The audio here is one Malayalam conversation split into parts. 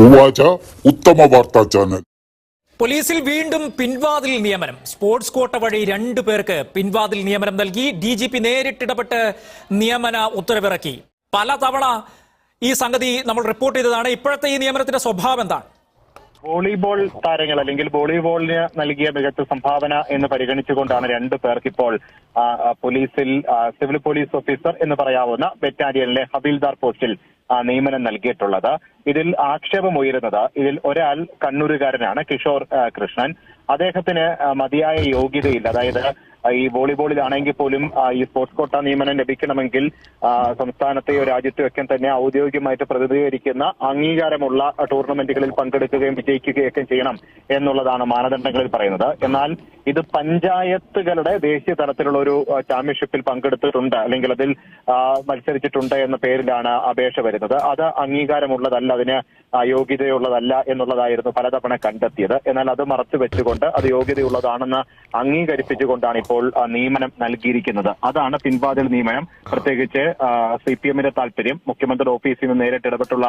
ഉവാച ഉത്തമ വാർത്താ ചാനൽ. പോലീസിൽ വീണ്ടും പിൻവാതിൽ നിയമനം. സ്പോർട്സ് കോട്ട വഴി രണ്ടു പേർക്ക് പിൻവാതിൽ നിയമനം നൽകി. ഡി ജി പി നേരിട്ടിടപെട്ട് നിയമന ഉത്തരവിറക്കി. പലതവണ ഈ സംഗതി നമ്മൾ റിപ്പോർട്ട് ചെയ്തതാണ്. ഇപ്പോഴത്തെ ഈ നിയമനത്തിന്റെ സ്വഭാവം എന്താണ്? വോളിബോൾ താരങ്ങൾ അല്ലെങ്കിൽ വോളിബോളിന് നൽകിയ മികച്ച സംഭാവന എന്ന് പരിഗണിച്ചുകൊണ്ടാണ് രണ്ടു പേർക്ക് ഇപ്പോൾ പോലീസിൽ സിവിൽ പോലീസ് ഓഫീസർ എന്ന് പറയാവുന്ന ബറ്റാലിയനിലെ ഹബീൽദാർ പോസ്റ്റിൽ നിയമനം നൽകിയിട്ടുള്ളത്. ഇതിൽ ആക്ഷേപം ഉയരുന്നത് ഇതിൽ ഒരാൾ കണ്ണൂരുകാരനാണ് കിഷോർ കൃഷ്ണൻ. അദ്ദേഹത്തിന് മതിയായ യോഗ്യതയില്ല. അതായത് ഈ വോളിബോളിലാണെങ്കിൽ പോലും ഈ സ്പോർട്സ് കോട്ട നിയമനം ലഭിക്കണമെങ്കിൽ സംസ്ഥാനത്തെയോ രാജ്യത്തെയോ ഒക്കെ തന്നെ ഔദ്യോഗികമായിട്ട് പ്രതിനിധീകരിക്കുന്ന അംഗീകാരമുള്ള ടൂർണമെന്റുകളിൽ പങ്കെടുക്കുകയും വിജയിക്കുകയൊക്കെ ചെയ്യണം എന്നുള്ളതാണ് മാനദണ്ഡങ്ങളിൽ പറയുന്നത്. എന്നാൽ ഇത് പഞ്ചായത്തുകളുടെ ദേശീയ തലത്തിലുള്ള ഒരു ചാമ്പ്യൻഷിപ്പിൽ പങ്കെടുത്തിട്ടുണ്ട് അല്ലെങ്കിൽ അതിൽ മത്സരിച്ചിട്ടുണ്ട് എന്ന പേരിലാണ് അപേക്ഷ വരുന്നത്. അത് അംഗീകാരമുള്ളതല്ല അതിന് യോഗ്യതയുള്ളതല്ല എന്നുള്ളതായിരുന്നു പലതവണ കണ്ടെത്തിയത്. എന്നാൽ അത് മറച്ചു വെച്ചുകൊണ്ട് അത് യോഗ്യതയുള്ളതാണെന്ന് അംഗീകരിപ്പിച്ചുകൊണ്ടാണ് ഇപ്പോൾ നിയമനം നൽകിയിരിക്കുന്നത്. അതാണ് പിൻവാതിൽ നിയമനം. പ്രത്യേകിച്ച് സി പി എമ്മിന്റെ താല്പര്യം മുഖ്യമന്ത്രിയുടെ ഓഫീസിൽ നിന്ന് നേരിട്ട് ഇടപെട്ടുള്ള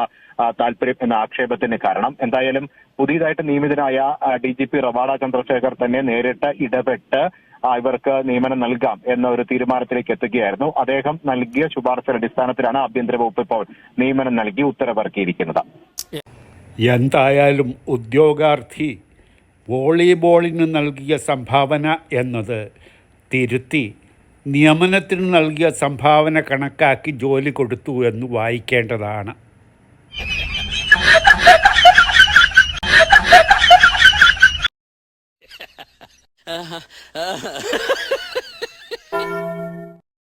താല്പര്യം എന്ന ആക്ഷേപത്തിന് കാരണം. എന്തായാലും പുതിയതായിട്ട് നിയമിതനായ D G P Ravada Chandrasekhar തന്നെ നേരിട്ട് ഇടപെട്ട് ആ, ഇവർക്ക് നിയമനം നൽകാം എന്ന ഒരു തീരുമാനത്തിലേക്ക് എത്തുകയായിരുന്നു. അദ്ദേഹം നൽകിയ ശുപാർശയുടെ അടിസ്ഥാനത്തിലാണ് ആഭ്യന്തര വകുപ്പ് ഇപ്പോൾ നിയമനം നൽകി ഉത്തരവിറക്കിയിരിക്കുന്നത്. എന്തായാലും ഉദ്യോഗാർത്ഥി വോളിബോളിന് നൽകിയ സംഭാവന എന്നത് തിരുത്തി നിയമനത്തിന് നൽകിയ സംഭാവന കണക്കാക്കി ജോലി കൊടുത്തു എന്ന് വായിക്കേണ്ടതാണ്. uh, uh.